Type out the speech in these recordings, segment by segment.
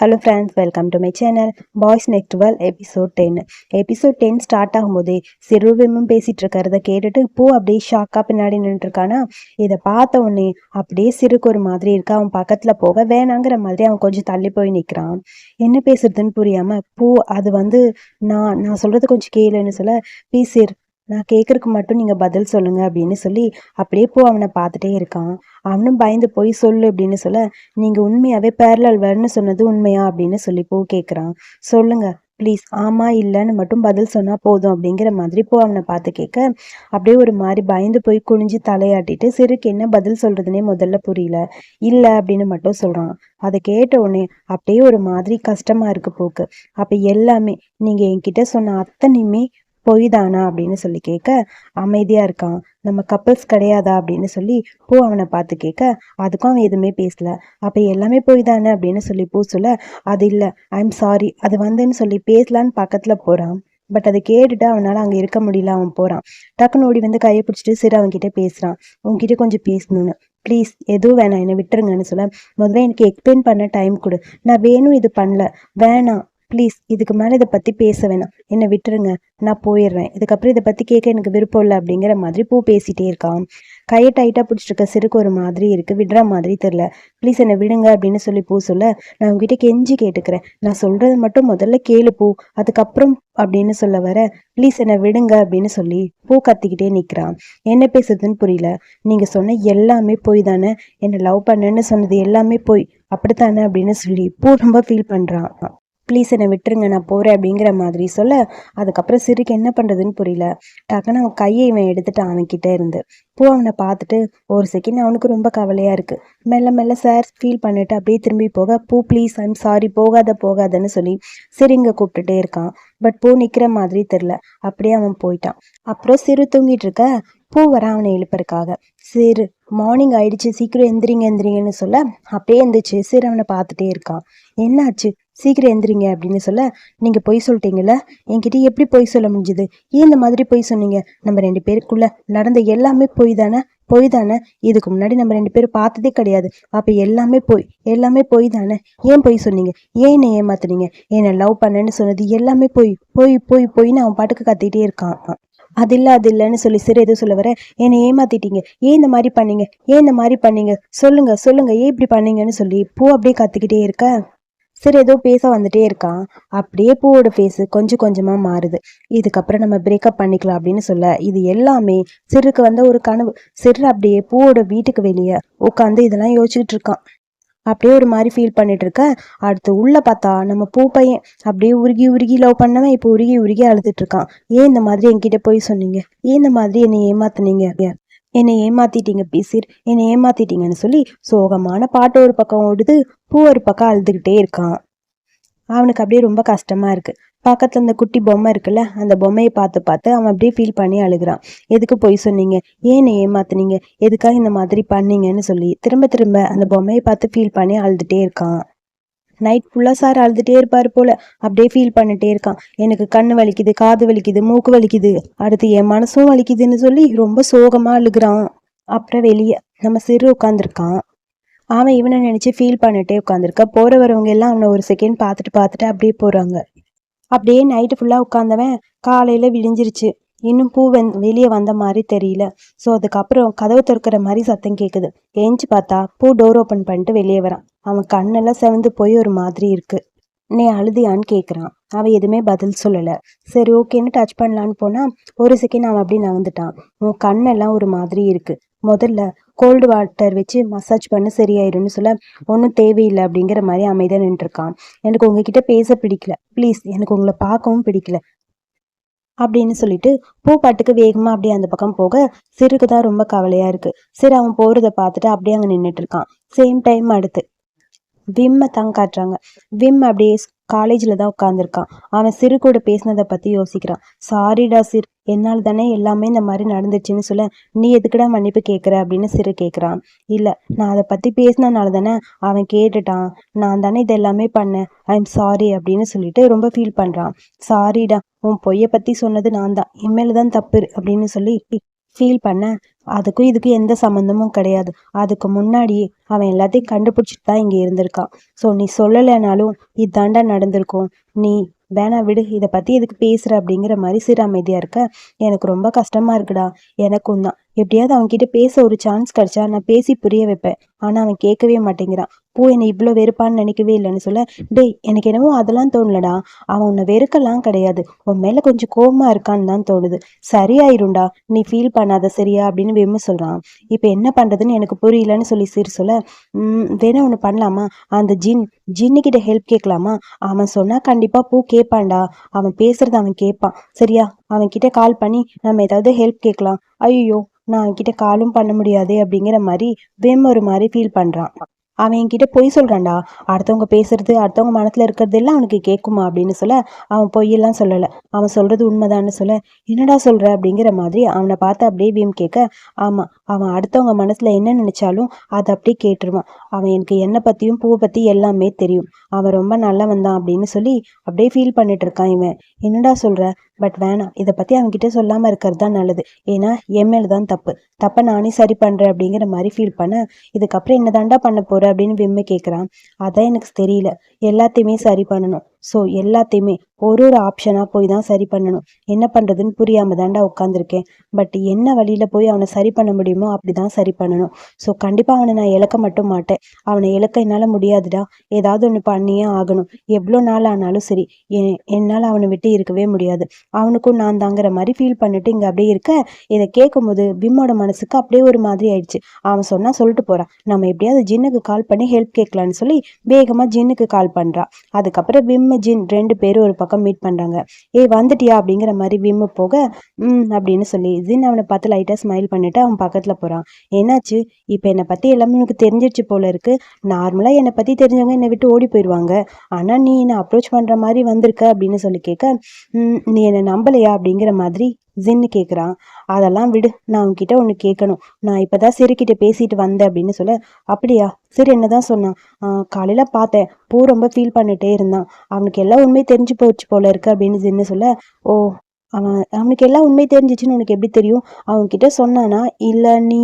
Hello friends welcome to my channel boys next well episode ten episode ten start ஆகும்போதே சிறுவமும் பேசிகிட்டு இருக்கிறத கேட்டுட்டு பூ அப்படியே ஷாக்காக பின்னாடி நின்றுருக்கானா இதை பார்த்த உடனே அப்படியே சிறுக்கு ஒரு மாதிரி இருக்கா? அவன் பக்கத்தில் போக வேணாங்கிற மாதிரி அவன் கொஞ்சம் தள்ளி போய் நிற்கிறான் என்ன பேசுறதுன்னு புரியாமல் பூ அது வந்து நான் நான் சொல்கிறது கொஞ்சம் கேளுன்னு சொல்ல பீசிர் நான் கேட்குறக்கு மட்டும் நீங்கள் பதில் சொல்லுங்க அப்படின்னு சொல்லி அப்படியே போ அவனை பார்த்துட்டே இருக்கான். அவனும் பயந்து போய் சொல்லு அப்படின்னு சொல்ல நீங்கள் உண்மையாகவே பேரலல் வரணும்னு சொன்னது உண்மையா? அப்படின்னு சொல்லி போ கேட்குறான் சொல்லுங்க ப்ளீஸ் ஆமாம் இல்லைன்னு மட்டும் பதில் சொன்னால் போதும் அப்படிங்கிற மாதிரி போ அவனை பார்த்து கேட்க அப்படியே ஒரு மாதிரி பயந்து போய் குனிஞ்சு தலையாட்டிட்டு சிறுக்கு என்ன பதில் சொல்கிறதுனே முதல்ல புரியல. இல்லை அப்படின்னு மட்டும் சொல்கிறான் அதை கேட்ட உடனே அப்படியே ஒரு மாதிரி கஷ்டமாக இருக்கு போக்கு. அப்போ எல்லாமே நீங்கள் என்கிட்ட சொன்ன அத்தனையுமே பொய் தானா அப்படின்னு சொல்லி கேட்க அமைதியாக இருக்கான். நம்ம கப்பல்ஸ் கிடையாதா? அப்படின்னு சொல்லி பூ அவனை பார்த்து கேட்க அதுக்கும் அவன் எதுவுமே பேசல. அப்போ எல்லாமே பொய் தானே அப்படின்னு சொல்லி பூ சொல்ல அது இல்லை. ஐம் சாரி அது வந்துன்னு சொல்லி பேசலான்னு பக்கத்தில் போகிறான் பட் அதை கேட்டுட்டு அவனால் அங்கே இருக்க முடியல. அவன் போகிறான் டக்குன்னு ஓடி வந்து கையை பிடிச்சிட்டு சரி அவன்கிட்ட பேசுகிறான் உன்கிட்ட கொஞ்சம் பேசணும்னு. ப்ளீஸ் எதுவும் வேணாம். என்னை விட்டுருங்கன்னு சொல்ல முதல்ல எனக்கு எக்ஸ்பிளைன் பண்ண டைம் கொடு. நான் வேணும் இது பண்ணல. வேணாம். ப்ளீஸ் இதுக்கு மேலே இதை பற்றி பேச வேணாம். என்னை விட்டுருங்க. நான் போயிடுறேன். இதுக்கப்புறம் இதை பற்றி கேட்க எனக்கு விருப்பம் இல்லை அப்படிங்கிற மாதிரி பூ பேசிகிட்டே இருக்கான். கையை டைட்டாக பிடிச்சிருக்க சிறுக்கு ஒரு மாதிரி இருக்குது விடுற மாதிரி தெரில ப்ளீஸ் என்னை விடுங்க அப்படின்னு சொல்லி பூ சொல்ல நான் உங்ககிட்ட கெஞ்சி கேட்டுக்கிறேன். நான் சொல்கிறது மட்டும் முதல்ல கேளு பூ. அதுக்கப்புறம் அப்படின்னு சொல்ல வர ப்ளீஸ் என்னை விடுங்க அப்படின்னு சொல்லி பூ கத்திக்கிட்டே நிற்கிறான் என்ன பேசுறதுன்னு புரியல. நீங்கள் சொன்ன எல்லாமே போய் தானே? என்னை லவ் பண்ணுன்னு சொன்னது எல்லாமே போய். அப்படித்தானே? அப்படின்னு சொல்லி பூ ரொம்ப ஃபீல் பண்ணுறான் ப்ளீஸ் என்னை விட்டுருங்க நான் போகிறேன் அப்படிங்கிற மாதிரி சொல்ல அதுக்கப்புறம் சிறுக்கு என்ன பண்ணுறதுன்னு புரியல. டக்குன்னு அவன் கையை இவன் எடுத்துகிட்டு அவன்கிட்ட இருந்து. பூ அவனை பார்த்துட்டு ஒரு செகண்ட் அவனுக்கு ரொம்ப கவலையாக இருக்குது மெல்ல மெல்ல சார் ஃபீல் பண்ணிட்டு அப்படியே திரும்பி போக பூ ப்ளீஸ் ஐம் சாரி போகாத போகாதன்னு சொல்லி சிறுங்க கூப்பிட்டுட்டே இருக்கான். பட் பூ நிற்கிற மாதிரி தெரில அப்படியே அவன் போயிட்டான். அப்புறம் சிறு தூங்கிட்டு இருக்க பூ வர அவனை எழுப்பறக்காக சரி. மார்னிங் ஆயிடுச்சு. சீக்கிரம் எந்திரிங்க எந்திரிங்கன்னு சொல்ல அப்படியே எந்திரிச்சு சரி அவனை பார்த்துட்டே இருக்கான் என்னாச்சு? சீக்கிரம் எந்திரிங்க அப்படின்னு சொல்ல நீங்கள் பொய் சொல்லிட்டீங்கல்ல? என்கிட்ட எப்படி பொய் சொல்ல முடிஞ்சுது? ஏன் இந்த மாதிரி பொய் சொன்னீங்க? நம்ம ரெண்டு பேருக்குள்ள நடந்த எல்லாமே பொய் தானே? பொய் தானே? இதுக்கு முன்னாடி நம்ம ரெண்டு பேரும் பார்த்ததே கிடையாது. அப்போ எல்லாமே பொய். எல்லாமே பொய் தானே? ஏன் பொய் சொன்னீங்க? ஏன் என்னை ஏமாத்துனீங்க? என்னை லவ் பண்ணேன்னு சொன்னது எல்லாமே பொய். பொய் பொய் பொய்னு அவன் பாட்டுக்கு கத்திட்டே இருக்கான். அது இல்லை அது இல்லைன்னு சொல்லி சிறு எதுவும் சொல்ல வர என்னை ஏமாத்திட்டீங்க? ஏன் இந்த மாதிரி பண்ணீங்க? ஏன் இந்த மாதிரி பண்ணீங்க? சொல்லுங்க சொல்லுங்க ஏன் இப்படி பண்ணீங்கன்னு சொல்லி பூ அப்படியே கத்திக்கிட்டே இருக்க. சரி ஏதோ பேச வந்துட்டே இருக்கான். அப்படியே பூவோட ஃபேஸு கொஞ்சம் கொஞ்சமாக மாறுது. இதுக்கப்புறம் நம்ம பிரேக்கப் பண்ணிக்கலாம் அப்படின்னு சொல்ல இது எல்லாமே சிறுக்கு வந்த ஒரு கனவு. சிறு அப்படியே பூவோட வீட்டுக்கு வெளியே உட்காந்து இதெல்லாம் யோசிச்சுட்டு இருக்கான். அப்படியே ஒரு மாதிரி ஃபீல் பண்ணிட்டு இருக்கேன் அடுத்து உள்ள பார்த்தா நம்ம பூ பையன் அப்படியே உருகி உருகி லவ் பண்ணவன் இப்போ உருகி உருகி அழுதுட்டு இருக்கான் ஏன் இந்த மாதிரி என்கிட்ட போய் சொன்னீங்க? ஏன் இந்த மாதிரி என்னை ஏமாத்துனீங்க? என்னை ஏமாத்திட்டீங்க பீசிர். என்னை ஏமாத்திட்டீங்கன்னு சொல்லி சோகமான பாட்டு ஒரு பக்கம் ஓடுது. பூ ஒரு பக்கம் அழுதுகிட்டே இருக்கான். அவனுக்கு அப்படியே ரொம்ப கஷ்டமா இருக்கு. பக்கத்தில் அந்த குட்டி பொம்மை இருக்குல்ல அந்த பொம்மையை பார்த்து பார்த்து அவன் அப்படியே ஃபீல் பண்ணி அழுகிறான். எதுக்கு போய் சொன்னீங்க? ஏன் ஏமாத்துனீங்க? எதுக்காக இந்த மாதிரி பண்ணீங்கன்னு சொல்லி திரும்ப திரும்ப அந்த பொம்மையை பார்த்து ஃபீல் பண்ணி அழுதுகிட்டே இருக்கான். நைட் ஃபுல்லாக சார் அழுதுகிட்டே இருப்பார் போல். அப்படியே ஃபீல் பண்ணிட்டே இருக்கான். எனக்கு கண் வலிக்குது காது வலிக்குது மூக்கு வலிக்குது. அடுத்து என் மனசும் வலிக்குதுன்னு சொல்லி ரொம்ப சோகமாக அழுகிறான். அப்புறம் வெளியே நம்ம சிறு உட்காந்துருக்கான் அவன் இவனை நினச்சி ஃபீல் பண்ணிட்டே உட்காந்துருக்கா போகிற வரவங்க எல்லாம் அவனை ஒரு செகண்ட் பார்த்துட்டு பார்த்துட்டு அப்படியே போகிறாங்க அப்படியே நைட்டு ஃபுல்லாக உட்காந்தவன் காலையில் விடிஞ்சிருச்சு. இன்னும் பூ வந் வெளியே வந்த மாதிரி தெரியல. ஸோ அதுக்கப்புறம் கதவு திறக்கிற மாதிரி சத்தம் கேட்குது ஏஞ்சி பார்த்தா பூ டோர் ஓப்பன் பண்ணிட்டு வெளியே வரான். அவன் கண்ணெல்லாம் செவந்து போய் ஒரு மாதிரி இருக்கு. நீ அழுதியான்னு கேட்குறான் அவன் எதுவுமே பதில் சொல்லலை. சரி ஓகேன்னு டச் பண்ணலான்னு போனால் ஒரு செகண்ட் அவன் அப்படி நகர்ந்துட்டான். உன் கண்ணெல்லாம் ஒரு மாதிரி இருக்குது முதல்ல கோல்டு வாட்டர் வச்சு மசாஜ் பண்ண சரியாயிரும்னு சொல்ல ஒன்றும் தேவையில்லை அப்படிங்கிற மாதிரி அமைதியாக நின்றுருக்கான். எனக்கு உங்ககிட்ட பேச பிடிக்கல. ப்ளீஸ் எனக்கு உங்களை பார்க்கவும் பிடிக்கல அப்படின்னு சொல்லிட்டு பூ பாட்டுக்கு வேகமாக அப்படியே அந்த பக்கம் போக சிறுக்கு தான் ரொம்ப கவலையாக இருக்குது சரி அவன் போகிறத பார்த்துட்டு அப்படியே அங்கே நின்றுட்டு இருக்கான். சேம் டைம் அடுத்து விம்மை தங்க காட்டுறாங்க. விம் அப்படியே காலேஜில் தான் உட்காந்துருக்கான் அவன் சிறு கூட பேசினதை பற்றி யோசிக்கிறான். சாரிடா சிர் என்னால் தானே எல்லாமே இந்த மாதிரி நடந்துச்சுன்னு சொல்ல நீ எதுக்குடா மன்னிப்பு கேட்குற அப்படின்னு சிறு கேட்குறான் இல்லை நான் அதை பற்றி பேசினனால தானே அவன் கேட்டுட்டான். நான் தானே இது எல்லாமே பண்ணேன். ஐ எம் சாரி அப்படின்னு சொல்லிட்டு ரொம்ப ஃபீல் பண்ணுறான் சாரிடா உன் பொய்யை பற்றி சொன்னது நான் தான். இனிமேல் தான் தப்பு அப்படின்னு சொல்லி ஃபீல் பண்ண அதுக்கும் இதுக்கும் எந்த சம்மந்தமும் கிடையாது. அதுக்கு முன்னாடி அவன் எல்லாத்தையும் கண்டுபிடிச்சிட்டு தான் இங்கே இருந்திருக்கான். ஸோ நீ சொல்லலைனாலும் இதாண்டா நடந்திருக்கும். நீ வேணா விடு இதை பற்றி எதுக்கு பேசுகிற அப்படிங்கிற மாதிரி சிறு அமைதியாக இருக்க. எனக்கு ரொம்ப கஷ்டமாக இருக்குடா. எனக்கும் தான். எப்படியாவது அவன்கிட்ட பேச ஒரு சான்ஸ் கிடைச்சா நான் பேசி புரிய வைப்பேன். ஆனால் அவன் கேட்கவே மாட்டேங்கிறான். பூ என்னை இவ்வளோ வெறுப்பான்னு நினைக்கவே இல்லைன்னு சொல்ல டேய் எனக்கு என்னமோ அதெல்லாம் தோணலடா. அவன் உன்னை வெறுக்கலாம் கிடையாது. உன் மேலே கொஞ்சம் கோபமாக இருக்கான்னு தான் தோணுது. சரியாயிருண்டா நீ ஃபீல் பண்ணாத சரியா? அப்படின்னு விம்மு சொல்கிறான் இப்போ என்ன பண்ணுறதுன்னு எனக்கு புரியலன்னு சொல்லி சீர் சொல்ல வேணா ஒன்று பண்ணலாமா? அந்த ஜின் ஜின்னுக்கிட்ட ஹெல்ப் கேட்கலாமா? அவன் சொன்னால் கண்டிப்பாக பூ கேட்பான்டா. அவன் பேசுறது அவன் கேட்பான். சரியா? அவன் கிட்ட கால் பண்ணி நம்ம ஏதாவது ஹெல்ப் கேட்கலாம். ஐயோ நான் அவன்கிட்ட காலும் பண்ண முடியாதே. அப்படிங்கிற மாதிரி வெம் ஒரு மாதிரி ஃபீல் பண்ணுறான் அவன் என்கிட்ட பொய் சொல்கிறான்டா அடுத்தவங்க பேசுறது அடுத்தவங்க மனசில் இருக்கிறது எல்லாம் அவனுக்கு கேட்குமா அப்படின்னு சொல்ல அவன் பொய்யெல்லாம் சொல்லலை. அவன் சொல்கிறது உண்மைதான்னு சொல்ல என்னடா சொல்கிற அப்படிங்கிற மாதிரி அவனை பார்த்து அப்படியே வீம் கேட்க ஆமாம் அவன் அடுத்தவங்க மனசில் என்ன நினச்சாலும் அதை அப்படியே கேட்டுருவான். அவன் எனக்கு என்னை பற்றியும் பூவை பற்றி எல்லாமே தெரியும். அவன் ரொம்ப நல்லவன் தான் அப்படின்னு சொல்லி அப்படியே ஃபீல் பண்ணிட்டு இருக்கான் இவன். என்னடா சொல்கிற பட் வேணாம். இதை பற்றி அவன்கிட்ட சொல்லாமல் இருக்கிறது தான் நல்லது. ஏன்னா எம்எல் தான் தப்பு. தப்பை நானே சரி பண்ணுறேன் அப்படிங்கிற மாதிரி ஃபீல் பண்ண இதுக்கப்புறம் என்னதாண்டா பண்ண போற அப்படின்னு விம்மு கேட்குறான் அதான் எனக்கு தெரியல. எல்லாத்தையுமே சரி பண்ணணும். ஸோ எல்லாத்தையுமே ஒரு ஒரு ஆப்ஷனாக போய் தான் சரி பண்ணணும். என்ன பண்ணுறதுன்னு புரியாமல் தாண்டா உட்காந்துருக்கேன் பட் என்ன வழியில் போய் அவனை சரி பண்ண முடியுமோ அப்படி தான் சரி பண்ணணும். ஸோ கண்டிப்பாக அவனை நான் இழக்க மட்டும் மாட்டேன். அவனை இழக்க என்னால் முடியாதுடா. ஏதாவது ஒன்று பண்ணியே ஆகணும். எவ்வளோ நாள் ஆனாலும் சரி என்னால் அவனை விட்டு இருக்கவே முடியாது. அவனுக்கும் நான் தாங்கிற மாதிரி ஃபீல் பண்ணிட்டு இங்கே அப்படியே இருக்க. இதை கேட்கும்போது விம்மோட மனசுக்கு அப்படியே ஒரு மாதிரி ஆயிடுச்சு. அவன் சொன்னால் சொல்லிட்டு போகிறான் நம்ம எப்படியாவது ஜின்னுக்கு கால் பண்ணி ஹெல்ப் கேட்கலான்னு சொல்லி வேகமாக ஜின்னுக்கு கால் பண்ணுறான் அதுக்கப்புறம் விம்மு ஜின் ரெண்டு பேரும் ஒரு பக்கம் மீட் பண்ணுறாங்க ஏய் வந்துட்டியா? அப்படிங்கிற மாதிரி விம்மு போக ம் அப்படின்னு சொல்லி ஜின் அவனை பார்த்து லைட்டாக ஸ்மைல் பண்ணிவிட்டு அவன் பக்கத்தில் போகிறான் என்னாச்சு? இப்போ என்னை பற்றி எல்லாமே உனக்கு தெரிஞ்சிடுச்சு போல இருக்குது நார்மலாக என்னை பற்றி தெரிஞ்சவங்க என்னை விட்டு ஓடி போயிடுவாங்க ஆனால் நீ என்னை அப்ரோச் பண்ணுற மாதிரி வந்திருக்க? அப்படின்னு சொல்லி கேட்க நீ என்னை நம்பலையா? அப்படிங்கிற மாதிரி ஜின்னு கேட்குறான் அதெல்லாம் விடு நான் உன்கிட்ட ஒன்று கேட்கணும் நான் இப்போ தான் சிறுக்கிட்ட பேசிட்டு வந்தேன் அப்படின்னு சொல்ல. அப்படியா? சரி என்னதான் சொன்னான். காலையில் பார்த்தேன். பூ ரொம்ப ஃபீல் பண்ணிட்டே இருந்தான். அவனுக்கு எல்லாம் உண்மை தெரிஞ்சு போச்சு போல இருக்கு அப்படின்னு ஜின்னு சொல்ல. ஓ அவன் அவனுக்கு எல்லாம் உண்மை தெரிஞ்சிச்சுன்னு உனக்கு எப்படி தெரியும்? அவன்கிட்ட சொன்னானா இல்லை நீ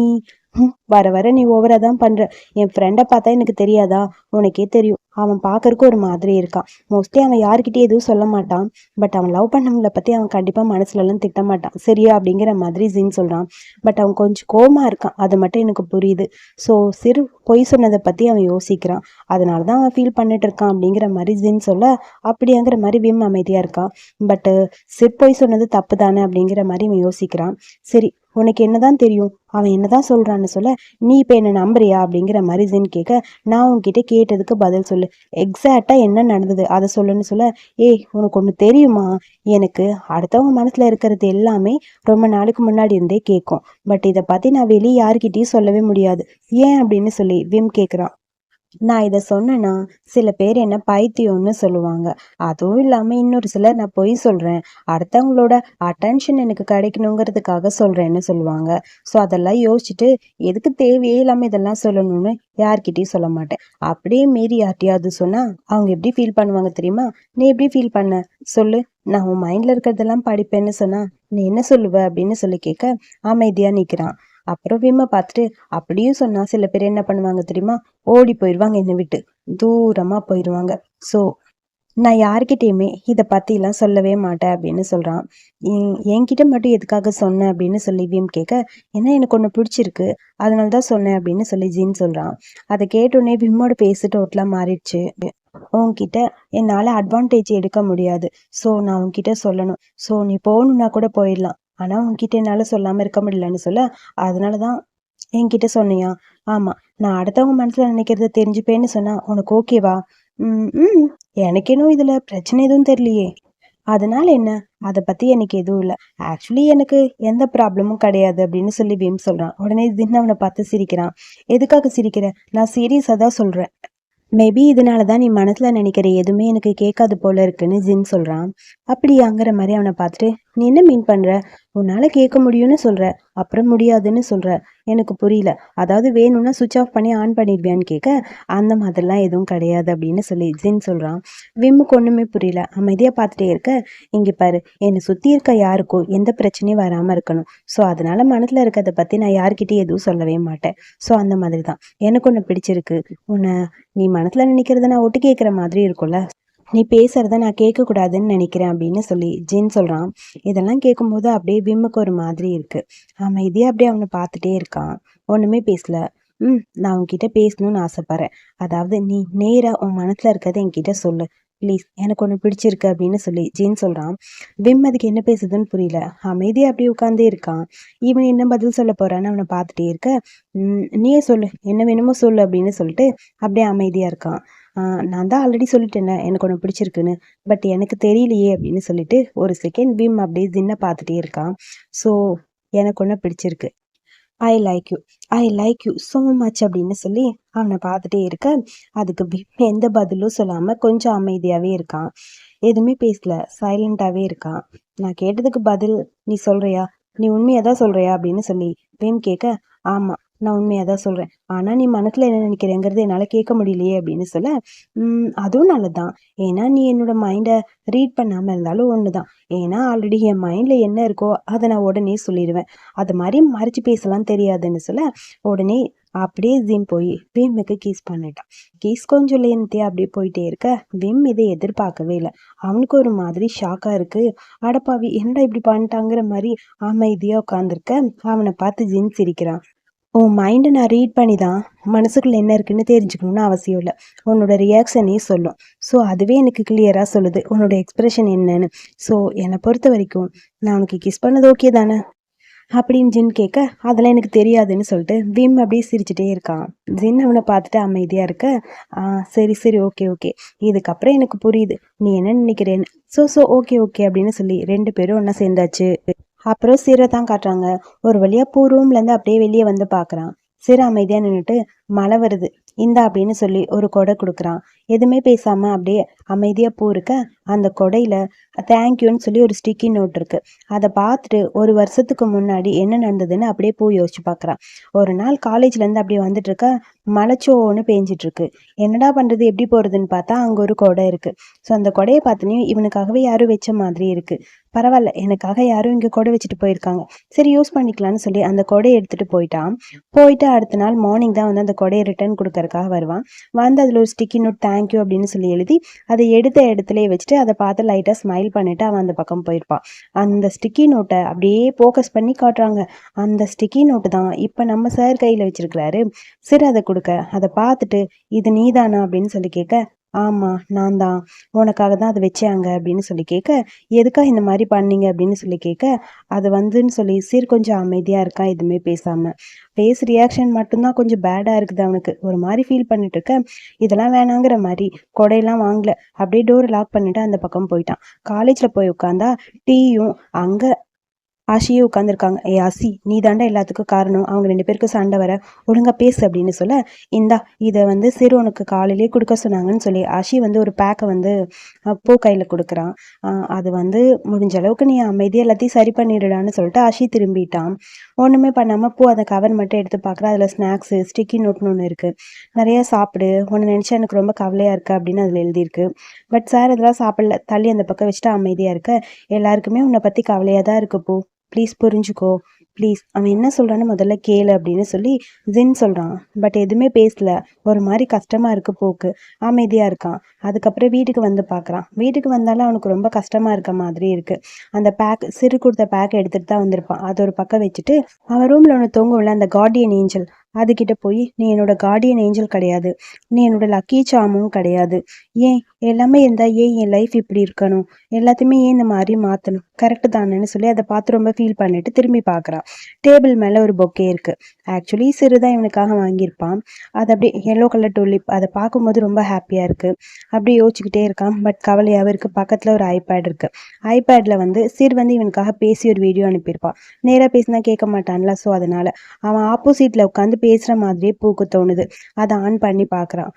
வர வர நீ ஓவரா தான் பண்ற. என் ஃப்ரெண்டை பார்த்தா எனக்கு தெரியாதா? உனக்கே தெரியும். அவன் பார்க்கறக்கு ஒரு மாதிரி இருக்கான் மோஸ்ட்லி அவன் யார்கிட்டயும் எதுவும் சொல்ல மாட்டான். பட் அவன் லவ் பண்ணவங்களை பற்றி அவன் கண்டிப்பாக மனசுலலாம் எல்லாம் திட்ட மாட்டான். சரியா? அப்படிங்கிற மாதிரி ஜின் சொல்கிறான் பட் அவன் கொஞ்சம் கோமா இருக்கான். அது மட்டும் எனக்கு புரியுது. ஸோ சிறு பொய் சொன்னதை பற்றி அவன் யோசிக்கிறான். அதனால தான் அவன் ஃபீல் பண்ணிட்டு இருக்கான் அப்படிங்கிற மாதிரி ஜின் சொல்ல அப்படிங்கிற மாதிரி விம் அமைதியாக இருக்கான் பட் சிறு பொய் சொன்னது தப்பு தானே அப்படிங்கிற மாதிரி அவன் யோசிக்கிறான். சரி உனக்கு என்னதான் தெரியும்? அவன் என்னதான் சொல்றான்னு சொல்ல நீ இப்போ என்ன நம்புறியா? அப்படிங்கிற மாதிரி ஜென் கேட்க நான் உன்கிட்ட கேட்டதுக்கு பதில் சொல்லு. எக்ஸாக்டா என்ன நடந்தது? அதை சொல்லுன்னு சொல்ல ஏய் உனக்கு ஒன்று தெரியுமா? எனக்கு அடுத்தவங்க மனசுல இருக்கிறது எல்லாமே ரொம்ப நாளுக்கு முன்னாடி இருந்தே கேட்கும். பட் இதை பத்தி நான் வெளியே யாருக்கிட்டயும் சொல்லவே முடியாது. ஏன்? அப்படின்னு சொல்லி விம் கேட்குறான் நான் இதை சொன்னேன்னா சில பேர் என்ன பைத்தியம்னு சொல்லுவாங்க. அதுவும் இல்லாமல் இன்னொரு சிலர் நான் பொய் சொல்கிறேன் அடுத்தவங்களோட அட்டென்ஷன் எனக்கு கிடைக்கணுங்கிறதுக்காக சொல்கிறேன்னு சொல்லுவாங்க. ஸோ அதெல்லாம் யோசிச்சுட்டு எதுக்கு தேவையே இல்லாமல் இதெல்லாம் சொல்லணும்னு யார்கிட்டயும் சொல்ல மாட்டேன். அப்படியே மீறி யார்ட்டையாவது சொன்னால் அவங்க எப்படி ஃபீல் பண்ணுவாங்க தெரியுமா? நீ எப்படி ஃபீல் பண்ண? சொல்லு. நான் உன் மைண்டில் இருக்கிறதெல்லாம் படிப்பேன்னு சொன்னா நீ என்ன சொல்லுவ? அப்படின்னு சொல்லி கேட்க அமைதியாக நிற்கிறான் அப்புறம் விம்மை பார்த்துட்டு அப்படியும் சொன்னால் சில பேர் என்ன பண்ணுவாங்க தெரியுமா? ஓடி போயிடுவாங்க என்னை விட்டு. தூரமாக போயிடுவாங்க ஸோ நான் யார்கிட்டயுமே இதை பற்றிலாம் சொல்லவே மாட்டேன் அப்படின்னு சொல்கிறான் என்கிட்ட மட்டும் எதுக்காக சொன்னேன் அப்படின்னு சொல்லி விம் கேட்க ஏன்னா எனக்கு ஒன்று பிடிச்சிருக்கு? அதனால தான் சொன்னேன் அப்படின்னு சொல்லி ஜீன் சொல்கிறான் அதை கேட்டோடனே விம்மோட பேசு டோட்டலாக மாறிடுச்சு. உன்கிட்ட என்னால் அட்வான்டேஜ் எடுக்க முடியாது. ஸோ நான் உன்கிட்ட சொல்லணும். ஸோ நீ போகணுன்னா கூட போயிடலாம். ஆனால் உன்கிட்ட என்னால் சொல்லாமல் இருக்க முடியலன்னு சொல்ல அதனால தான் என்கிட்ட சொன்னியா? ஆமாம் நான் அடுத்தவங்க மனசில் நினைக்கிறத தெரிஞ்சுப்பேன்னு சொன்னா உனக்கு ஓகேவா ம் ம். எனக்கு இதில் பிரச்சனை எதுவும் தெரியலையே. அதனால என்ன? அதை பற்றி எனக்கு எதுவும் இல்லை. ஆக்சுவலி எனக்கு எந்த ப்ராப்ளமும் கிடையாது அப்படின்னு சொல்லி விம் சொல்கிறான் உடனே தின்னு அவனை பார்த்து சிரிக்கிறான். எதுக்காக சிரிக்கிற? நான் சீரியஸாக தான் சொல்கிறேன் மேபி இதனால தான் நீ மனசில் நினைக்கிற எதுவுமே எனக்கு கேட்காது போல இருக்குன்னு ஜின் சொல்கிறான் அப்படியாங்கிற மாதிரி அவனை பார்த்துட்டு நீ என்ன மீன் பண்ணுற உன்னால கேட்க முடியும்னு சொல்ற. அப்புறம் முடியாதுன்னு சொல்ற. எனக்கு புரியல. அதாவது வேணும்னா சுவிட்ச் ஆஃப் பண்ணி ஆன் பண்ணிடுவியான்னு கேட்க அந்த மாதிரிலாம் எதுவும் கிடையாது அப்படின்னு சொல்லி ஜின் சொல்கிறான் விம்முக்கு ஒன்றுமே புரியல. அமைதியாக பார்த்துட்டே இருக்க. இங்கே பாரு என்னை சுற்றி இருக்க யாருக்கும் எந்த பிரச்சனையும் வராமல் இருக்கணும். ஸோ அதனால மனசில் இருக்கிறத பற்றி நான் யார்கிட்டயும் எதுவும் சொல்லவே மாட்டேன். ஸோ அந்த மாதிரி தான் எனக்கு ஒன்று பிடிச்சிருக்கு. உன்னை நீ மனசில் நினைக்கிறத நான் ஒட்டு கேட்குற மாதிரி இருக்கும்ல. நீ பேசுறத நான் கேட்கக்கூடாதுன்னு நினைக்கிறேன் அப்படின்னு சொல்லி ஜின் சொல்கிறான் இதெல்லாம் கேட்கும்போது அப்படியே விம்முக்கு ஒரு மாதிரி இருக்கு. அமைதியாக அப்படியே அவனை பார்த்துட்டே இருக்கான். ஒன்றுமே பேசல. ம் நான் உன்கிட்ட பேசணும்னு ஆசைப்பட்றேன். அதாவது நீ நேராக உன் மனசில் இருக்கிறத என்கிட்ட சொல்லு. ப்ளீஸ் எனக்கு ஒன்று பிடிச்சிருக்கு அப்படின்னு சொல்லி ஜீன் சொல்கிறான் விம் அதுக்கு என்ன பேசுதுன்னு புரியல. அமைதியாக அப்படியே உட்காந்தே இருக்கான். இவன் என்ன பதில் சொல்ல போகிறான்னு அவனை பார்த்துட்டே இருக்க. நீயே சொல்லு. என்ன வேணுமோ சொல்லு அப்படின்னு சொல்லிட்டு அப்படியே அமைதியாக இருக்கான். நான் தான் ஆல்ரெடி சொல்லிட்டேனே எனக்கு ஒன்று பிடிச்சிருக்குன்னு. பட் எனக்கு தெரியலையே அப்படின்னு சொல்லிட்டு ஒரு செகண்ட் பீம் அப்படியே தின்ன பார்த்துட்டே இருக்கான். ஸோ எனக்கு ஒன்று பிடிச்சிருக்கு. I like you I like you so much அப்படின்னு சொல்லி அவனை பார்த்துட்டே இருக்க. அதுக்கு பீம் எந்த பதிலும் சொல்லாமல் கொஞ்சம் அமைதியாகவே இருக்கான். எதுவுமே பேசல சைலண்ட்டாகவே இருக்கான். நான் கேட்டதுக்கு பதில் நீ சொல்கிறியா நீ உண்மையாக தான் சொல்கிறியா அப்படின்னு சொல்லி பீம் கேட்க ஆமாம் நான் உண்மையாக தான் சொல்கிறேன் ஆனால் நீ மனசில் என்ன நினைக்கிறேங்கிறது என்னால் கேட்க முடியலையே அப்படின்னு சொல்ல அதுவும் நல்லதுதான். ஏன்னா நீ என்னோட மைண்டை ரீட் பண்ணாமல் இருந்தாலும் ஒன்று தான் ஏன்னா ஆல்ரெடி என் மைண்டில் என்ன இருக்கோ அதை நான் உடனே சொல்லிடுவேன். அது மாதிரி மறைச்சு பேசலாம் தெரியாதுன்னு சொல்ல உடனே அப்படியே ஜிம் போய் விம்முக்கு கீஸ் பண்ணிட்டான். கீஸ் கொஞ்சம் லேனத்தே அப்படியே போயிட்டே இருக்க விம் இதை எதிர்பார்க்கவே இல்லை. அவனுக்கு ஒரு மாதிரி ஷாக்காக இருக்குது அடப்பாவி என்னடா இப்படி பண்ணிட்டாங்கிற மாதிரி அமைதியாக உட்காந்துருக்க அவனை பார்த்து ஜிம் சிரிக்கிறான். உன் மைண்டை நான் ரீட் பண்ணி தான் மனசுக்குள்ள என்ன இருக்குன்னு தெரிஞ்சுக்கணும்னு அவசியம் இல்லை. உன்னோட ரியாக்ஷனே சொல்லும் ஸோ அதுவே எனக்கு கிளியராக சொல்லுது. உன்னோட எக்ஸ்பிரஷன் என்னன்னு. ஸோ என்னை பொறுத்த வரைக்கும் நான் உனக்கு கிஸ் பண்ணது ஓகே தானே? அப்படின்னு ஜின் கேட்க அதெல்லாம் எனக்கு தெரியாதுன்னு சொல்லிட்டு விம் அப்படியே சிரிச்சுட்டே இருக்கான் ஜின் அவனை பார்த்துட்டு அமைதியாக இருக்க "ஆ, சரி சரி ஓகே ஓகே இதுக்கப்புறம் எனக்கு புரியுது. நீ என்ன நினைக்கிறேன்னு? ஸோ ஸோ ஓகே ஓகே அப்படின்னு சொல்லி ரெண்டு பேரும் ஒன்றா சேர்ந்தாச்சு. அப்புறம் சீரை தான் காட்டுறாங்க. ஒரு வழியாக பூ ரூம்லேருந்து அப்படியே வெளியே வந்து பார்க்குறான். சீரை அமைதியாக நின்றுட்டு மழை வருது. இந்தா அப்படின்னு சொல்லி ஒரு கொடை கொடுக்குறான். எதுவுமே பேசாமல் அப்படியே அமைதியாக பூ இருக்க அந்த கொடையில் தேங்க்யூன்னு சொல்லி ஒரு ஸ்டிக்கி நோட் இருக்கு. அதை பார்த்துட்டு ஒரு வருஷத்துக்கு முன்னாடி என்ன நடந்ததுன்னு அப்படியே பூ யோசிச்சு பார்க்குறான். ஒரு நாள் காலேஜ்லேருந்து அப்படியே வந்துட்டு இருக்க மலைச்சோன்னு பேஞ்சிட்டு இருக்கு. என்னடா பண்ணுறது எப்படி போகிறதுன்னு பார்த்தா அங்கே ஒரு கொடை இருக்கு. ஸோ அந்த கொடையை பார்த்தோன்னே இவனுக்காகவே யாரும் வச்ச மாதிரி இருக்கு. பரவாயில்ல எனக்காக யாரும் இங்கே கொடை வச்சுட்டு போயிருக்காங்க. சரி யூஸ் பண்ணிக்கலாம்னு சொல்லி அந்த கொடையை எடுத்துட்டு போயிட்டான். போயிட்டு அடுத்த நாள் மார்னிங் தான் வந்து அந்த கொடையை ரிட்டர்ன் கொடுக்கறதுக்காக வருவான். வந்து அதில் ஒரு ஸ்டிக்கி நோட் தேங்க்யூ அப்படின்னு சொல்லி எழுதி அதை எடுத்த இடத்துலையே வச்சுட்டு அதை பார்த்து லைட்டாக ஸ்மைல் பண்ணிவிட்டு அவன் அந்த பக்கம் போயிருப்பான். அந்த ஸ்டிக்கி நோட்டை அப்படியே ஃபோக்கஸ் பண்ணி காட்டுறாங்க. அந்த ஸ்டிக்கி நோட்டு தான் இப்போ நம்ம சார் கையில் வச்சிருக்கிறாரு. சரி அதை கொடுக்க. அதை பார்த்துட்டு இது நீதானா அப்படின்னு சொல்லி கேட்க ஆமாம் நான் தான் உனக்காக தான் அதை வச்சாங்க அப்படின்னு சொல்லி கேட்க எதுக்காக இந்த மாதிரி பண்ணீங்க? அப்படின்னு சொல்லி கேட்க அது வந்துன்னு சொல்லி சீர் கொஞ்சம் அமைதியாக இருக்கான் எதுவுமே பேசாமல் ஃபேஸ் ரியாக்ஷன் மட்டும்தான் கொஞ்சம் பேடாக இருக்குது அவனுக்கு. ஒரு மாதிரி ஃபீல் பண்ணிட்டு இருக்கேன். இதெல்லாம் வேணாங்கிற மாதிரி கொடையெல்லாம் வாங்கல. அப்படியே டோர் லாக் பண்ணிட்டு அந்த பக்கம் போயிட்டான். காலேஜில் போய் உட்காந்தா டீயும் அங்கே ஆஷியே உட்காந்துருக்காங்க ஏ ஆசி நீ தாண்டா எல்லாத்துக்கும் காரணம். அவங்க ரெண்டு பேருக்கும் சண்டை வர. ஒழுங்கா பேசு அப்படின்னு சொல்ல இந்தா இதை வந்து சிறுவனுக்கு காலையிலே கொடுக்க சொன்னாங்கன்னு சொல்லி ஆஷி வந்து ஒரு பேக்கை வந்து பூ கையில் கொடுக்குறான். அது வந்து முடிஞ்ச அளவுக்கு நீ அமைதியாக எல்லாத்தையும் சரி பண்ணிடுடான்னு சொல்லிட்டு ஆஷி திரும்பிட்டான். ஒன்றுமே பண்ணாமல் பூ அந்த கவர் மட்டும் எடுத்து பார்க்குறா அதில் ஸ்நாக்ஸு ஸ்டிக்கி நோட்னு ஒன்று இருக்குது நிறையா சாப்பிடு. ஒன்று நினச்சா எனக்கு ரொம்ப கவலையாக இருக்குது அப்படின்னு அதில் எழுதியிருக்கு. பட் சார் அதெல்லாம் சாப்பிடல. தள்ளி அந்த பக்கம் வச்சுட்டு அமைதியாக இருக்க. எல்லாருக்குமே உன்னை பற்றி கவலையாக தான் இருக்கு பூ. ப்ளீஸ் புரிஞ்சுக்கோ ப்ளீஸ் அவன் என்ன சொல்கிறான்னு முதல்ல கேளு அப்படின்னு சொல்லி ஜின் சொல்கிறான் பட் எதுவுமே பேசல. ஒரு மாதிரி கஷ்டமாக இருக்குது போக்கு. அமைதியாக இருக்கான். அதுக்கப்புறம் வீட்டுக்கு வந்து பார்க்குறான் வீட்டுக்கு வந்தாலும் அவனுக்கு ரொம்ப கஷ்டமாக இருக்க மாதிரி இருக்குது அந்த பேக் சிறு கொடுத்த பேக் எடுத்துகிட்டு தான் வந்திருப்பான். அது ஒரு பக்கம் வச்சுட்டு அவன் ரூமில் ஒன்று தொங்கும்ல அந்த கார்டியன் ஏஞ்சல் அதுக்கிட்ட போய் நீ என்னோட கார்டியன் ஏஞ்சல் கிடையாது. நீ என்னோட லக்கி சாமும் கிடையாது. ஏன்? எல்லாமே இருந்தால் ஏன் என் லைஃப் இப்படி இருக்கணும்? எல்லாத்தையுமே ஏன் இந்த மாதிரி மாற்றணும் கரெக்டு தானேன்னு சொல்லி அதை பார்த்து ரொம்ப ஃபீல் பண்ணிட்டு திரும்பி பார்க்குறான் டேபிள் மேலே ஒரு பொக்கே இருக்குது ஆக்சுவலி சிறு தான் இவனுக்காக வாங்கியிருப்பான். அது அப்படியே எல்லோ கலர் டூலிப் அதை பார்க்கும்போது ரொம்ப ஹாப்பியாக இருக்குது அப்படியே யோசிச்சுக்கிட்டே இருக்கான். பட் கவலையாகவும் இருக்குது பக்கத்தில் ஒரு ஐபேட் இருக்குது ஐபேடில் வந்து சிறு வந்து இவனுக்காக பேசி ஒரு வீடியோ அனுப்பியிருப்பான். நேராக பேசினா கேட்க மாட்டான்ல. ஸோ அதனால் அவன் ஆப்போசிட்டில் உட்காந்து பேசுகிற மாதிரியே பூக்கு தோணுது. அதை ஆன் பண்ணி பார்க்குறான்.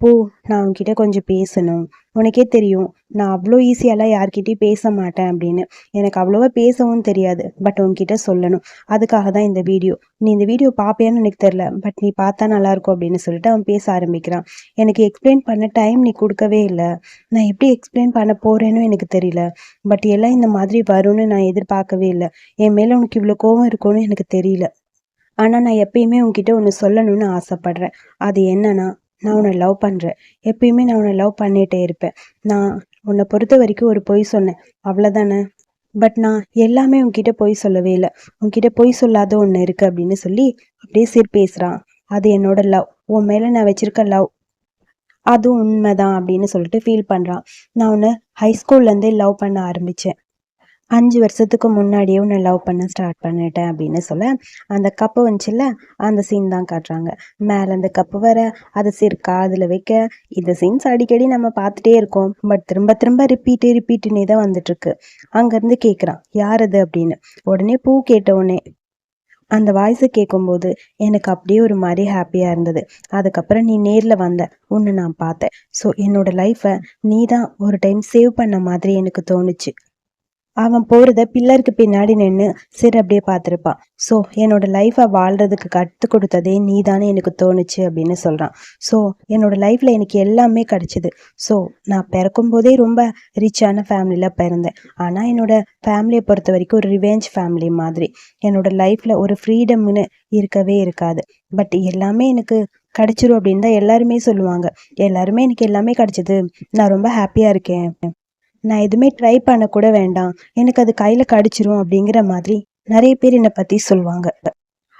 பூ நான் உன்கிட்ட கொஞ்சம் பேசணும். உனக்கே தெரியும். நான் அவ்வளோ ஈஸியாலாம் யார்கிட்டயும் பேச மாட்டேன் அப்படின்னு. எனக்கு அவ்வளோவா பேசவும் தெரியாது. பட் உன்கிட்ட சொல்லணும். அதுக்காக தான் இந்த வீடியோ நீ இந்த வீடியோ பார்ப்பியான்னு எனக்கு தெரில பட் நீ பார்த்தா நல்லாயிருக்கும் அப்படின்னு சொல்லிட்டு அவன் பேச ஆரம்பிக்கிறான். எனக்கு எக்ஸ்பிளைன் பண்ண டைம் நீ கொடுக்கவே இல்லை. நான் எப்படி எக்ஸ்பிளைன் பண்ண போகிறேன்னு எனக்கு தெரியல. பட் எல்லாம் இந்த மாதிரி வரும்னு நான் எதிர்பார்க்கவே இல்லை. என் மேலே உனக்கு இவ்வளோ கோவம் இருக்கும்னு எனக்கு தெரியல. ஆனால் நான் எப்பயுமே உன்கிட்ட ஒன்று சொல்லணும்னு ஆசைப்பட்றேன். அது என்னன்னா நான் உன்னை லவ் பண்ணுறேன் எப்பயுமே நான் உன்னை லவ் பண்ணிகிட்டே இருப்பேன். நான் உன்னை பொறுத்த வரைக்கும் ஒரு பொய் சொன்னேன். அவ்வளோதானே பட் நான் எல்லாமே உன்கிட்ட பொய் சொல்லவே இல்லை. உன்கிட்ட பொய் சொல்லாத ஒன்று இருக்குது அப்படின்னு சொல்லி அப்படியே சிர் பேசுகிறான் அது என்னோட லவ் உன் மேலே நான் வச்சிருக்க லவ் அதுவும் உண்மைதான் அப்படின்னு சொல்லிட்டு ஃபீல் பண்ணுறான் நான் உன்னை ஹைஸ்கூல்லேருந்தே லவ் பண்ண ஆரம்பித்தேன் அஞ்சு வருஷத்துக்கு முன்னாடியே உன்னை லவ் பண்ண ஸ்டார்ட் பண்ணிட்டேன் அப்படின்னு சொல்ல அந்த கப்பு வந்துச்சுல்ல அந்த சீன் தான் காட்டுறாங்க. மேலே அந்த கப்பு வர அதை சரி காதில் வைக்க இந்த சீன்ஸ் அடிக்கடி நம்ம பார்த்துட்டே இருக்கோம். பட் திரும்ப திரும்ப ரிப்பீட்டு ரிப்பீட்டுன்னே தான் வந்துட்டுருக்கு. அங்கேருந்து கேட்குறான் யார் அது? அப்படின்னு. உடனே பூ கேட்ட உடனே அந்த வாய்ஸை கேட்கும்போது எனக்கு அப்படியே ஒரு மாதிரி ஹாப்பியாக இருந்தது. அதுக்கப்புறம் நீ நேரில் வந்த உன்னை நான் பார்த்தேன். ஸோ என்னோட லைஃப்பை நீ தான் ஒரு டைம் சேவ் பண்ண மாதிரி எனக்கு தோணுச்சு. அவன் போகிறத பில்லருக்கு பின்னாடி நின்று சரி அப்படியே பார்த்துருப்பான். ஸோ என்னோட லைஃப்பை வாழ்கிறதுக்கு கற்றுக் கொடுத்ததே நீ தானே எனக்கு தோணுச்சு அப்படின்னு சொல்கிறான் ஸோ என்னோட லைஃப்பில் எனக்கு எல்லாமே கிடச்சிது. ஸோ நான் பிறக்கும் போதே ரொம்ப ரிச்சான ஃபேமிலியில் பிறந்தேன். ஆனால் என்னோட ஃபேமிலியை பொறுத்த வரைக்கும் ஒரு ரிவெஞ்ச் ஃபேமிலி மாதிரி. என்னோட லைஃப்பில் ஒரு ஃப்ரீடம்னு இருக்கவே இருக்காது. பட் எல்லாமே எனக்கு கிடச்சிரும் அப்படின்னு தான் எல்லாருமே சொல்லுவாங்க. எல்லாருமே எனக்கு எல்லாமே கிடச்சிது. நான் ரொம்ப ஹாப்பியாக இருக்கேன். நான் எதுவுமே ட்ரை பண்ண கூட வேண்டாம். எனக்கு அது கையில் கடிச்சிரும் அப்படிங்கிற மாதிரி நிறைய பேர் என்னை பற்றி சொல்லுவாங்க.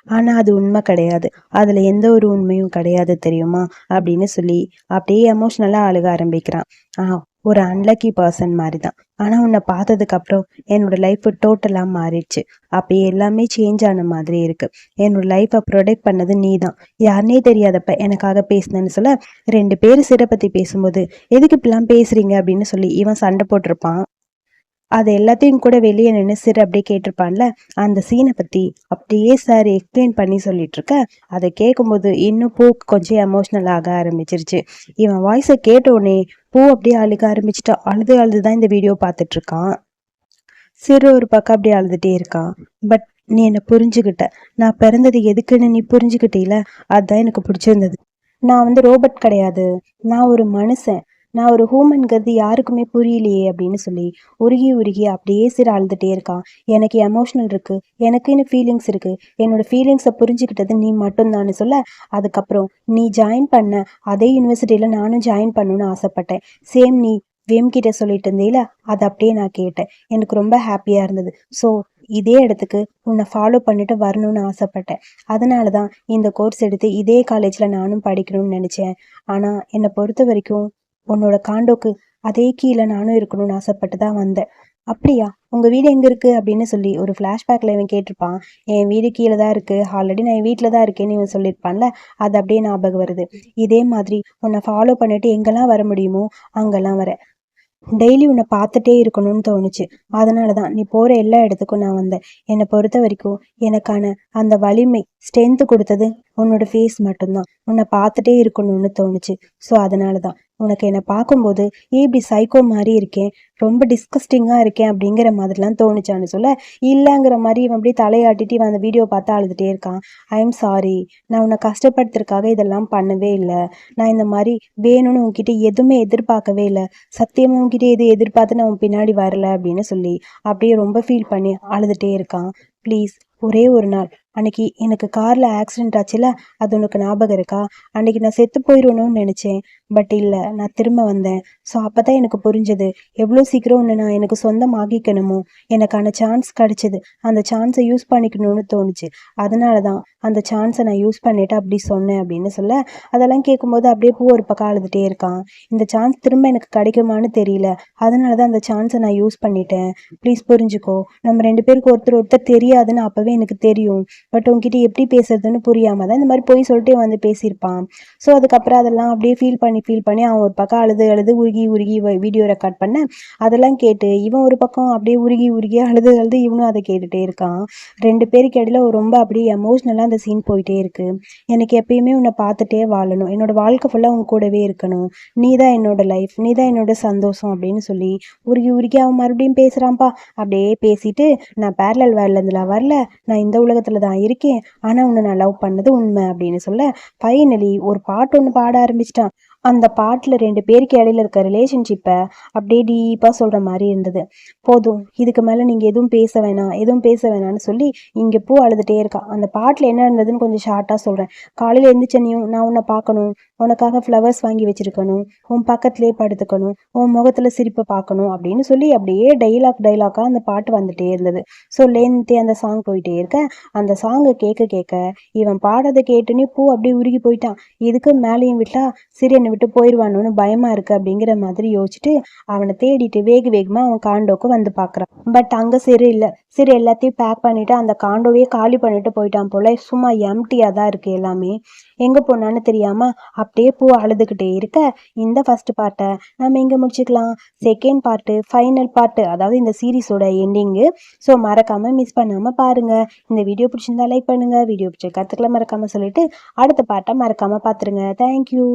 ஆனால் அது உண்மை கிடையாது. அதில் எந்த ஒரு உண்மையும் கிடையாது தெரியுமா? அப்படின்னு சொல்லி அப்படியே எமோஷ்னலாக அழுக ஆரம்பிக்கிறான். ஆ ஒரு அன்லக்கி பர்சன் மாதிரி தான் ஆனால் உன்னை பார்த்ததுக்கப்புறம் என்னோட லைஃப் டோட்டலாக மாறிடுச்சு. அப்போ எல்லாமே சேஞ்ச் ஆன மாதிரி இருக்கு. என்னோட லைஃப்பை ப்ரொடெக்ட் பண்ணது நீ தான் யாருனே தெரியாதப்ப எனக்காக பேசினேன்னு சொல்ல ரெண்டு பேர் சிறை பற்றி பேசும்போது எதுக்கு இப்படிலாம் பேசுறீங்க? அப்படின்னு சொல்லி இவன் சண்டை போட்டிருப்பான். அது எல்லாத்தையும் கூட வெளியே நின்று சிறு அப்படியே கேட்டிருப்பான்ல அந்த சீனை பற்றி அப்படியே சார் எக்ஸ்பிளைன் பண்ணி சொல்லிட்டு இருக்க அதை கேட்கும்போது இன்னும் பூ கொஞ்சம் எமோஷ்னல் ஆக ஆரம்பிச்சிருச்சு. இவன் வாய்ஸை கேட்ட உடனே பூ அப்படியே அழுக ஆரம்பிச்சுட்டா. அழுது அழுது தான் இந்த வீடியோ பார்த்துட்டு இருக்கான் சிறு ஒரு பக்கம் அப்படியே அழுதுகிட்டே இருக்கான். பட் நீ என்னை புரிஞ்சுக்கிட்ட நான் பிறந்தது எதுக்குன்னு நீ புரிஞ்சுக்கிட்டீல அதுதான் எனக்கு பிடிச்சிருந்தது. நான் வந்து ரோபோட் கிடையாது. நான் ஒரு மனுஷன். நான் ஒரு ஹூமன்கிறது யாருக்குமே புரியலையே அப்படின்னு சொல்லி உருகி உருகி அப்படியே சிறு அழுதுகிட்டே இருக்கான். எனக்கு எமோஷ்னல் இருக்குது எனக்குன்னு ஃபீலிங்ஸ் இருக்குது என்னோட ஃபீலிங்ஸை புரிஞ்சுக்கிட்டது நீ மட்டும்தான்னு சொல்ல அதுக்கப்புறம் நீ ஜாயின் பண்ண அதே யூனிவர்சிட்டியில் நானும் ஜாயின் பண்ணணும்னு ஆசைப்பட்டேன். சேம் நீ வேம்கிட்ட சொல்லிட்டு இருந்தீல அதை அப்படியே நான் கேட்டேன். எனக்கு ரொம்ப ஹாப்பியாக இருந்தது. ஸோ இதே இடத்துக்கு உன்னை ஃபாலோ பண்ணிட்டு வரணும்னு ஆசைப்பட்டேன். அதனால தான் இந்த கோர்ஸ் எடுத்து இதே காலேஜில் நானும் படிக்கணும்னு நினச்சேன். ஆனால் என்னை பொறுத்த வரைக்கும் உன்னோட காண்டோக்கு அதே கீழே நானும் இருக்கணும்னு ஆசைப்பட்டு தான் வந்தேன். அப்படியா? உங்கள் வீடு எங்கே இருக்குது அப்படின்னு சொல்லி ஒரு ஃப்ளாஷ்பேக்கில் இவன் கேட்டிருப்பான். என் வீடு கீழே தான் இருக்குது ஆல்ரெடி நான் என் வீட்டில் தான் இருக்கேன்னு இவன் சொல்லியிருப்பான்ல? அது அப்படியே ஞாபகம் வருது. இதே மாதிரி உன்னை ஃபாலோ பண்ணிட்டு எங்கெல்லாம் வர முடியுமோ அங்கெல்லாம் வரேன் டெய்லி உன்னை பார்த்துட்டே இருக்கணும்னு தோணுச்சு. அதனால தான் நீ போகிற எல்லா இடத்துக்கும் நான் வந்தேன். என்னை பொறுத்த வரைக்கும் எனக்கான அந்த வலிமை ஸ்ட்ரென்த்து கொடுத்தது உன்னோட ஃபேஸ் மட்டும்தான். உன்னை பார்த்துட்டே இருக்கணும்னு தோணுச்சு. ஸோ அதனால தான். உனக்கு என்னை பார்க்கும்போது ஏன் இப்படி சைக்கோ மாதிரி இருக்கேன். ரொம்ப டிஸ்கஸ்டிங்காக இருக்கேன் அப்படிங்கிற மாதிரிலாம் தோணுச்சான்னு சொல்ல இல்லைங்கிற மாதிரி இவன் அப்படியே தலையாட்டிட்டு இவன் அந்த வீடியோ பார்த்து அழுதுகிட்டே இருக்கான். ஐ எம் சாரி நான் உன்னை கஷ்டப்படுத்துறதுக்காக இதெல்லாம் பண்ணவே இல்லை. நான் இந்த மாதிரி வேணும்னு உன்கிட்ட எதுவுமே எதிர்பார்க்கவே இல்லை. சத்தியமாக உன்கிட்ட எது எதிர்பார்த்து நான் உன் பின்னாடி வரல அப்படின்னு சொல்லி அப்படியே ரொம்ப ஃபீல் பண்ணி அழுதுகிட்டே இருக்கான். ப்ளீஸ் ஒரே ஒரு நாள் அன்னைக்கு எனக்கு காரில் ஆக்சிடென்ட் ஆச்சுல அது உனக்கு ஞாபகம் இருக்கா? அன்னைக்கு நான் செத்து போயிடணும்னு நினச்சேன். பட் இல்லை நான் திரும்ப வந்தேன். ஸோ அப்போ தான் எனக்கு புரிஞ்சது. எவ்வளோ சீக்கிரம் ஒன்று நான் எனக்கு சொந்தமாகிக்கணுமோ எனக்கான சான்ஸ் கிடச்சிது. அந்த சான்ஸை யூஸ் பண்ணிக்கணும்னு தோணுச்சு. அதனால தான் அந்த சான்ஸை நான் யூஸ் பண்ணிவிட்டு அப்படி சொன்னேன் அப்படின்னு சொல்ல அதெல்லாம் கேட்கும்போது அப்படியே பூ ஒரு பக்கம் அழுதுகிட்டே இருக்கான். இந்த சான்ஸ் திரும்ப எனக்கு கிடைக்குமான்னு தெரியல. அதனால தான் அந்த சான்ஸை நான் யூஸ் பண்ணிட்டேன். ப்ளீஸ் புரிஞ்சுக்கோ. நம்ம ரெண்டு பேருக்கு ஒருத்தர் ஒருத்தர் தெரியாதுன்னு அப்போவே எனக்கு தெரியும். பட் உங்ககிட்ட எப்படி பேசுறதுன்னு புரியாம தான் இந்த மாதிரி பொய் சொல்லிட்டு வந்து பேசியிருப்பான். ஸோ அதுக்கப்புறம் அதெல்லாம் அப்படியே ஃபீல் பண்ணி ஃபீல் பண்ணி அவன் ஒரு பக்கம் அழுது அழுது உருகி உருகி வீடியோ ரெக்கார்ட் பண்ண அதெல்லாம் கேட்டு இவன் ஒரு பக்கம் அப்படியே உருகி உருகி அழுது அழுது இவனும் அதை கேட்டுட்டே இருக்கான். ரெண்டு பேருக்கு இடையில ஒரு ரொம்ப அப்படியே எமோஷ்னலாக அந்த சீன் போயிட்டே இருக்கு. எனக்கு எப்பயுமே உன்னை பார்த்துட்டே வாழணும். என்னோட வாழ்க்கை ஃபுல்லாக உன் கூடவே இருக்கணும். நீ தான் என்னோட லைஃப் நீ தான் என்னோட சந்தோஷம் அப்படின்னு சொல்லி உருகி உருகி அவன் மறுபடியும் பேசுகிறான்ப்பா அப்படியே பேசிட்டு நான் பேரலல் வேர்லேருந்துலாம் வரல. நான் இந்த உலகத்தில் தான் இருக்கேன். ஆனால் உன்னை நான் லவ் பண்ணது உண்மை அப்படின்னு சொல்ல ஃபைனலி ஒரு பாட்டு ஒன்று பாட ஆரம்பிச்சிட்டான். அந்த பாட்டில் ரெண்டு பேருக்கு இடையில இருக்க ரிலேஷன்ஷிப்பை அப்படியே டீப்பாக சொல்கிற மாதிரி இருந்தது. போதும் இதுக்கு மேலே நீங்கள் எதுவும் பேச வேணாம் எதுவும் பேச வேணாம்னு சொல்லி இங்கே பூ அழுதுகிட்டே இருக்கா. அந்த பாட்டில் என்ன இருந்ததுன்னு கொஞ்சம் ஷார்ட்டாக சொல்கிறேன் காலையில் எழுந்திரிச்சனையும் நான் உன்னை பார்க்கணும் உனக்காக ஃப்ளவர்ஸ் வாங்கி வச்சுருக்கணும் உன் பக்கத்துலேயே படுத்துக்கணும் உன் முகத்தில் சிரிப்பை பார்க்கணும் அப்படின்னு சொல்லி அப்படியே டைலாக் டைலாக்காக அந்த பாட்டு வந்துகிட்டே இருந்தது. ஸோ லேந்தே அந்த சாங் போயிட்டே இருக்க. அந்த சாங்கை கேட்க கேட்க இவன் பாடுறதை கேட்டுன்னு பூ அப்படியே உருகி போயிட்டான். இதுக்கு மேலேயும் விட்டா சரி என்னை விட்டு போயிடுவானோன்னு பயமா இருக்கு அப்படிங்கிற மாதிரி யோசிச்சுட்டு அவனை தேடிட்டு வேக வேகமா அவன் காண்டோக்கு வந்து பார்க்குறான் பட் அங்க சரி இல்லை. சரி எல்லாத்தையும் பேக் பண்ணிட்டு அந்த காண்டோவே காலி பண்ணிட்டு போயிட்டான் போல. சும்மா எம்டியா தான் இருக்கு எல்லாமே. எங்க போனான்னு தெரியாம அப்படியே பூ அழுதுகிட்டே இருக்க. இந்த ஃபர்ஸ்ட் பார்ட்டை நம்ம இங்கே முடிச்சுக்கலாம். செகண்ட் பார்ட்டு ஃபைனல் பார்ட்டு அதாவது இந்த சீரிஸோட எண்டிங்கு ஸோ மறக்காம மிஸ் பண்ணாம பாருங்க. இந்த வீடியோ பிடிச்சிருந்தா லைக் பண்ணுங்க. வீடியோ பிடிச்ச கற்றுக்கலாம் மறக்காம சொல்லிட்டு அடுத்த பார்ட்டை மறக்காம பார்த்துருங்க தேங்க்யூ